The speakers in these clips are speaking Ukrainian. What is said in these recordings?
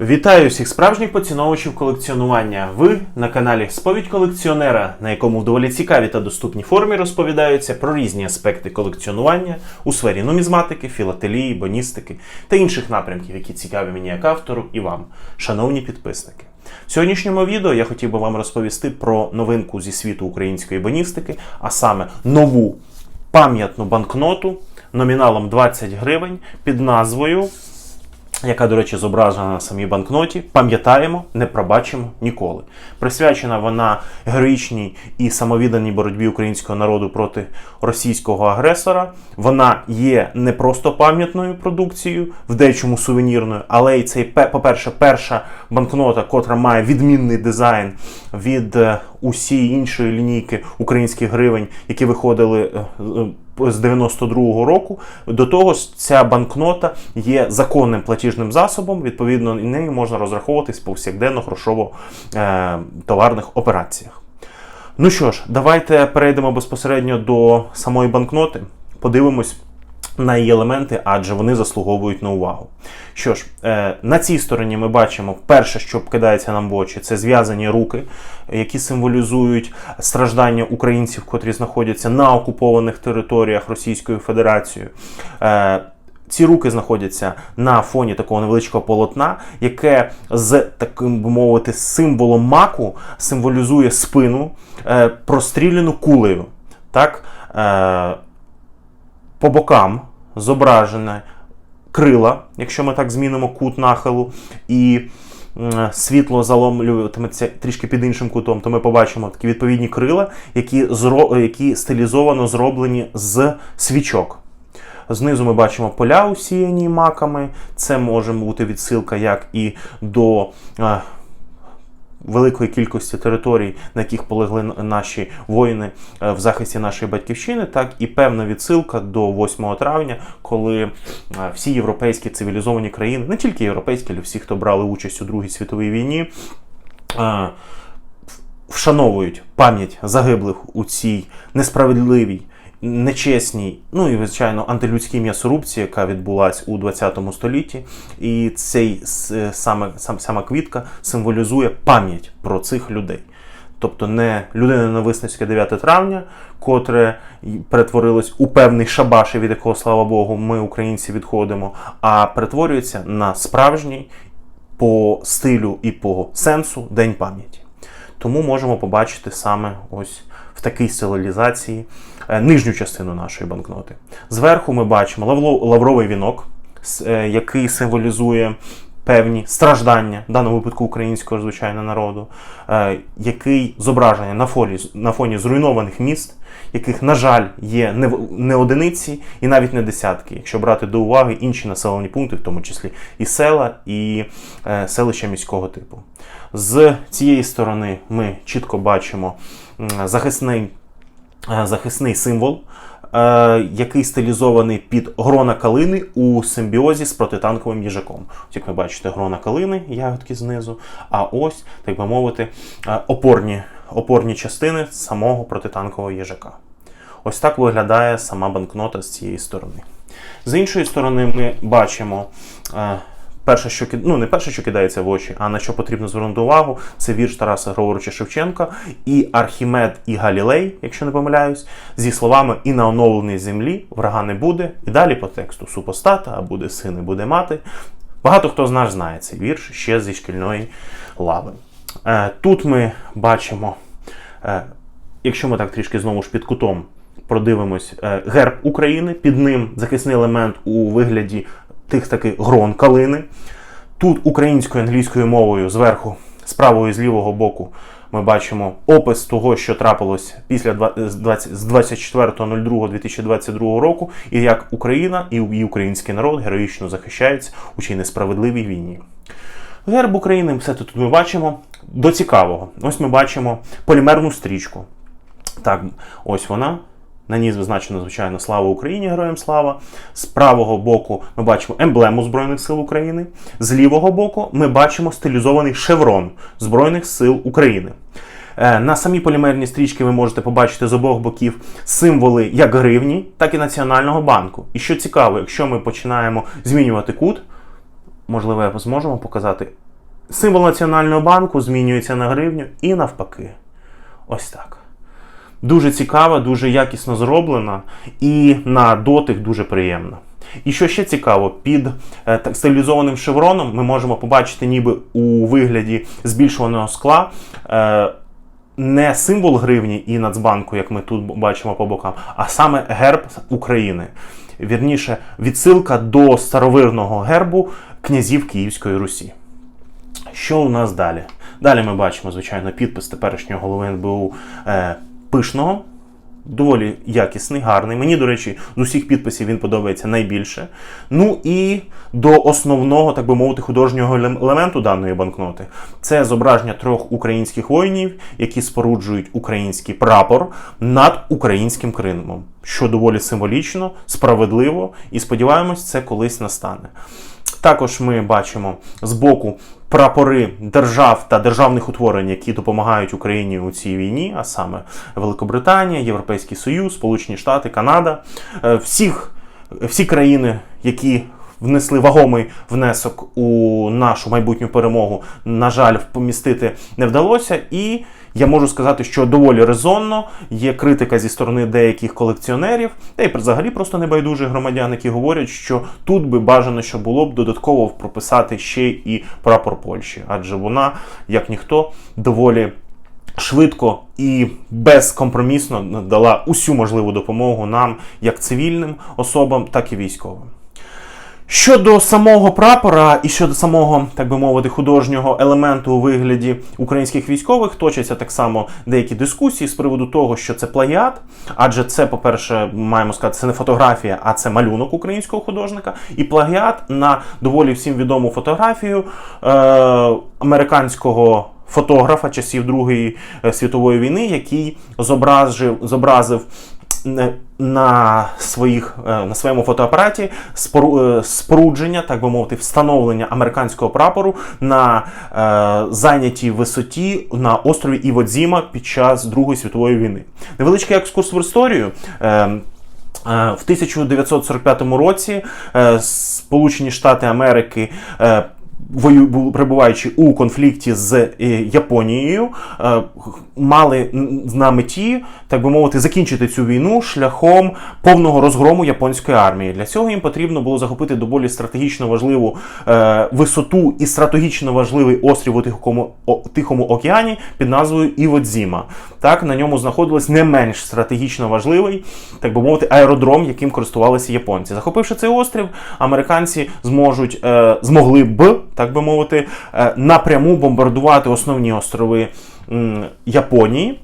Вітаю всіх справжніх поціновувачів колекціонування. Ви на каналі Сповідь колекціонера, на якому в доволі цікавій та доступній формі розповідаються про різні аспекти колекціонування у сфері нумізматики, філателії, боністики та інших напрямків, які цікаві мені як автору і вам, шановні підписники. В сьогоднішньому відео я хотів би вам розповісти про новинку зі світу української боністики, а саме нову пам'ятну банкноту номіналом 20 гривень під назвою яка, до речі, зображена на самій банкноті. Пам'ятаємо, не пробачимо ніколи. Присвячена вона героїчній і самовідданій боротьбі українського народу проти російського агресора. Вона є не просто пам'ятною продукцією, в дечому сувенірною, але й це, по-перше, перша банкнота, котра має відмінний дизайн від е, усієї іншої лінійки українських гривень, які виходили. З 92-го року. До того ж, ця банкнота є законним платіжним засобом. Відповідно, нею можна розраховуватись повсякденно грошово е, товарних операціях. Ну що ж, давайте перейдемо безпосередньо до самої банкноти. Подивимось на її елементи, адже вони заслуговують на увагу. Що ж, е, на цій стороні ми бачимо перше, що кидається нам в очі, це зв'язані руки, які символізують страждання українців, котрі знаходяться на окупованих територіях Російською Федерацією. Е, ці руки знаходяться на фоні такого невеличкого полотна, яке з таким би мовити символом маку символізує спину, е, простріляну кулею. Так? По бокам зображене крила, якщо ми так змінимо кут нахилу, і світло заломлюватиметься трішки під іншим кутом, то ми побачимо такі відповідні крила, які, зро, які стилізовано зроблені з свічок. Знизу ми бачимо поля, усіяні маками. Це може бути відсилка як і до е, великої кількості територій, на яких полегли наші воїни е, в захисті нашої батьківщини, так і певна відсилка до 8 травня, коли е, всі європейські цивілізовані країни, не тільки європейські, але всі, хто брали участь у Другій світовій війні. е, Вшановують пам'ять загиблих у цій несправедливій, нечесній, ну і звичайно антилюдській м'ясорубці, яка відбулася у 20 столітті. І цей саме сам, сама квітка символізує пам'ять про цих людей. Тобто не людина ненависницьке 9 травня, котре перетворилось у певний шабаш, від якого, слава Богу, ми, українці, відходимо, а перетворюється на справжній по стилю і по сенсу День пам'яті. Тому можемо побачити саме ось в такій стилізації е, нижню частину нашої банкноти. Зверху ми бачимо лавровий вінок, е, який символізує певні страждання, в даному випадку українського звичайно народу, е, який зображений на фоні, на фоні зруйнованих міст, яких, на жаль, є не, не одиниці і навіть не десятки, якщо брати до уваги інші населені пункти, в тому числі і села, і селища міського типу. З цієї сторони ми чітко бачимо захисний, е, захисний символ, е, який стилізований під грона калини у симбіозі з протитанковим їжаком. Як ви бачите, грона калини, ягодки знизу, а ось, так би мовити, е, опорні, опорні частини самого протитанкового їжака. Ось так виглядає сама банкнота з цієї сторони. З іншої сторони, ми бачимо. Перше, що ну не перше, що кидається в очі, а на що потрібно звернути увагу, це вірш Тараса Григоровича Шевченка і Архімед і Галілей, якщо не помиляюсь, зі словами і на оновленій землі врага не буде. І далі по тексту супостата, а буде син, і буде мати. Багато хто з нас знає цей вірш ще зі шкільної лави. Е, Тут ми бачимо, е, якщо ми так трішки знову ж під кутом продивимось, е, герб України, під ним захисний елемент у вигляді тих таких грон калини. Тут українською і англійською мовою зверху, з правого і з лівого боку, ми бачимо опис того, що трапилось після 20 з 24.02.2022 року, і як Україна і український народ героїчно захищаються у цій несправедливій війні. Герб України, все тут ми бачимо. До цікавого. Ось ми бачимо полімерну стрічку. Так, ось вона. На ній зазначено, звичайно, слава Україні, героям слава. З правого боку ми бачимо емблему Збройних сил України. З лівого боку ми бачимо стилізований шеврон Збройних сил України. Е, На самій полімерній стрічці ви можете побачити з обох боків символи як гривні, так і Національного банку. І що цікаво, якщо ми починаємо змінювати кут, можливо, зможемо показати Символ Національного банку змінюється на гривню і навпаки. Ось так. Дуже цікава, дуже якісно зроблена і на дотик дуже приємна. І що ще цікаво, під е, так стилізованим шевроном ми можемо побачити, ніби у вигляді збільшуваного скла. Е, не символ гривні і Нацбанку, як ми тут бачимо по бокам, а саме герб України. Вірніше, відсилка до старовирного гербу князів Київської Русі. Що у нас далі? Далі ми бачимо, звичайно, підпис теперішнього голови НБУ е, Пишного. Доволі якісний, гарний. Мені, до речі, з усіх підписів він подобається найбільше. Ну і до основного, так би мовити, художнього елементу даної банкноти це зображення трьох українських воїнів, які споруджують український прапор над українським Кримом, що доволі символічно, справедливо, і сподіваємось, це колись настане. Також ми бачимо збоку прапори держав та державних утворень, які допомагають Україні у цій війні, а саме Великобританія, Європейський Союз, Сполучені Штати, Канада, Е, всіх, всі країни, які внесли вагомий внесок у нашу майбутню перемогу, на жаль, помістити не вдалося. І я можу сказати, що доволі резонно є критика зі сторони деяких колекціонерів, та й взагалі просто небайдужих громадян, які говорять, що тут би бажано, що було б додатково прописати ще і прапор Польщі, адже вона, як ніхто, доволі. Швидко і безкомпромісно надала усю можливу допомогу нам, як цивільним особам, так і військовим. Щодо самого прапора і щодо самого, так би мовити, художнього елементу у вигляді українських військових, точаться так само деякі дискусії з приводу того, що це плагіат, адже це, по-перше, маємо сказати, це не фотографія, а це малюнок українського художника. І плагіат на доволі всім відому фотографію е- американського фотографа часів Другої е, світової війни, який зобразив, зобразив на своїх е, на своєму фотоапараті е, спорудження, так би мовити, встановлення американського прапору на е, зайнятій висоті на острові Іводзіма під час Другої світової війни. Невеличкий екскурс в історію. Е, е, В 1945 році Сполучені Штати Америки вою, бу- перебуваючи у конфлікті з е, Японією, е, мали на меті, так би мовити, закінчити цю війну шляхом повного розгрому японської армії. Для цього їм потрібно було захопити доволі стратегічно важливу е, висоту і стратегічно важливий острів у Тихому, Тихому океані під назвою Іводзіма. Так, на ньому знаходилось не менш стратегічно важливий, так би мовити, аеродром, яким користувалися японці. Захопивши цей острів, американці зможуть змогли б, так би мовити, е, напряму бомбардувати основні острови Японії.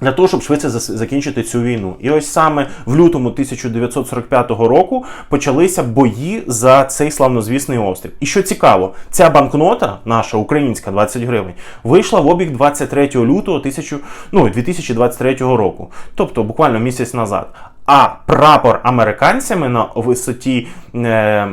Для того, щоб швидше закінчити цю війну. І ось саме в лютому 1945 року почалися бої за цей славнозвісний острів. І що цікаво, ця банкнота, наша українська 20 гривень, вийшла в обіг 23 лютого 1000, ну, 2023 року, тобто буквально місяць назад. А прапор американцями на висоті е,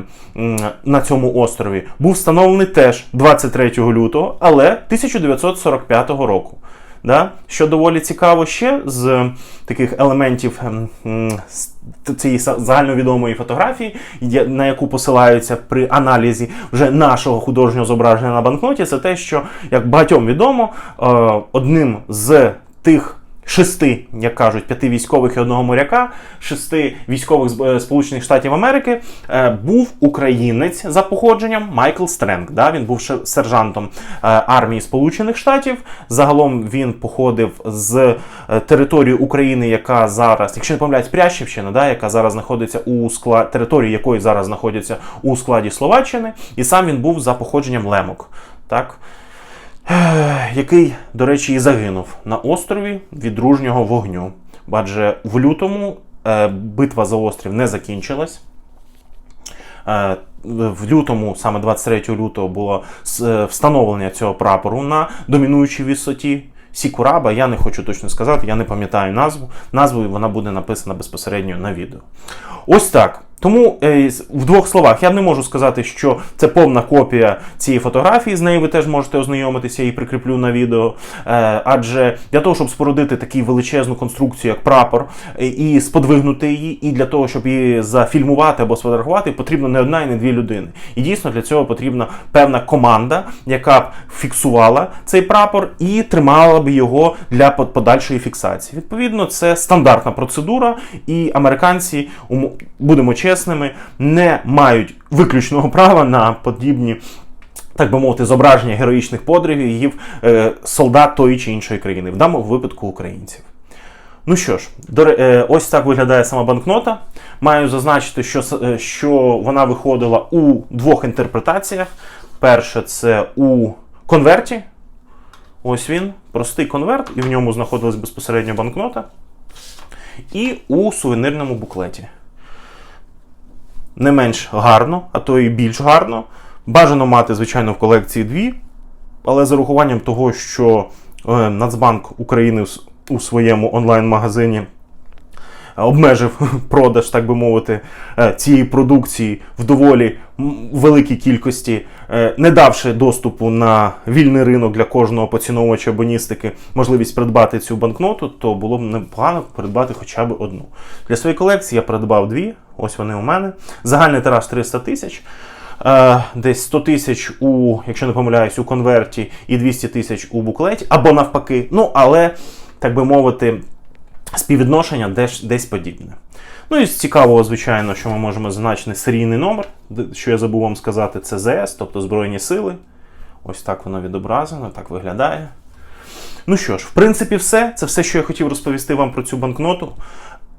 на цьому острові був встановлений теж 23 лютого, але 1945 року. Да? Що доволі цікаво ще з таких елементів ем, цієї загальновідомої фотографії, на яку посилаються при аналізі вже нашого художнього зображення на банкноті, це те, що, як багатьом відомо, е, одним з тих. Шести, як кажуть, п'яти військових і одного моряка, шести військових е, Сполучених Штатів Америки е, був українець за походженням Майкл Стренг. Да? Він був сержантом е, армії Сполучених Штатів. Загалом він походив з території України, яка зараз, якщо не помиляюсь, Прящівщина, да? яка зараз знаходиться у складі території якої зараз знаходиться у складі Словаччини, і сам він був за походженням лемок. Так? Який, до речі, і загинув на острові від дружнього вогню. Адже в лютому е, битва за острів не закінчилась. Е, в лютому, саме 23 лютого, було е, встановлення цього прапору на домінуючій висоті. Сікураба, я не хочу точно сказати, я не пам'ятаю назву. Назву вона буде написана безпосередньо на відео. Ось так. Тому е, в двох словах я не можу сказати, що це повна копія цієї фотографії. З нею ви теж можете ознайомитися, її прикріплю на відео. Е, адже для того, щоб спорудити таку величезну конструкцію, як прапор, е, і сподвигнути її, і для того, щоб її зафільмувати або сфотографувати, потрібно не одна і не дві людини. І дійсно для цього потрібна певна команда, яка б фіксувала цей прапор і тримала б його для подальшої фіксації. Відповідно, це стандартна процедура, і американці, будемо чесними, не мають виключного права на подібні. Так би мовити, зображення героїчних подривів е, солдат тої чи іншої країни, в даному випадку українців. Ну що ж, е, ось так виглядає сама банкнота. Маю зазначити, що, е, що вона виходила у двох інтерпретаціях. Перше, це у конверті. Ось він, простий конверт, і в ньому знаходилась безпосередньо банкнота. І у сувенирному буклеті. Не менш гарно, а то і більш гарно. Бажано мати, звичайно, в колекції дві, але з урахуванням того, що е, Нацбанк України у своєму онлайн-магазині обмежив продаж, так би мовити, е, цієї продукції в доволі великій кількості, е, не давши доступу на вільний ринок для кожного поціновувача абоністики можливість придбати цю банкноту, то було б непогано придбати хоча б одну. Для своєї колекції я придбав дві, ось вони у мене. Загальний тираж 300 тисяч. Е, Десь 100 тисяч у, якщо не помиляюсь, у конверті і 200 тисяч у буклеті, або навпаки. Ну, але, так би мовити, співвідношення десь, десь подібне. Ну і цікавого, звичайно, що ми можемо зазначити серійний номер, що я забув вам сказати, це ЗС, тобто Збройні Сили. Ось так воно відображено, так виглядає. Ну що ж, в принципі, все. Це все, що я хотів розповісти вам про цю банкноту.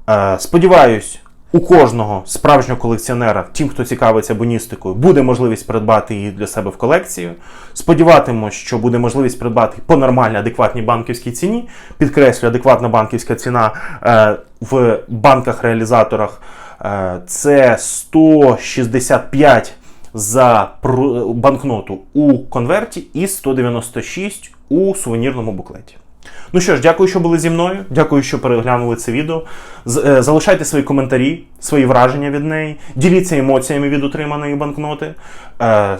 Е, сподіваюсь, у кожного справжнього колекціонера, тим, хто цікавиться абоністикою, буде можливість придбати її для себе в колекцію. Сподіватимось, що буде можливість придбати по нормальній адекватній банківській ціні. Підкреслю, адекватна банківська ціна е, в банках-реалізаторах е, це 165 за банкноту у конверті і 196 у сувенірному буклеті. Ну що ж, дякую, що були зі мною. Дякую, що переглянули це відео. Е, Залишайте свої коментарі, свої враження від неї. Діліться емоціями від отриманої банкноти. Е,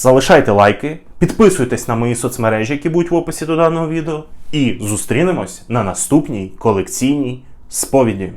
Залишайте лайки, підписуйтесь на мої соцмережі, які будуть в описі до даного відео. І зустрінемось на наступній колекційній сповіді.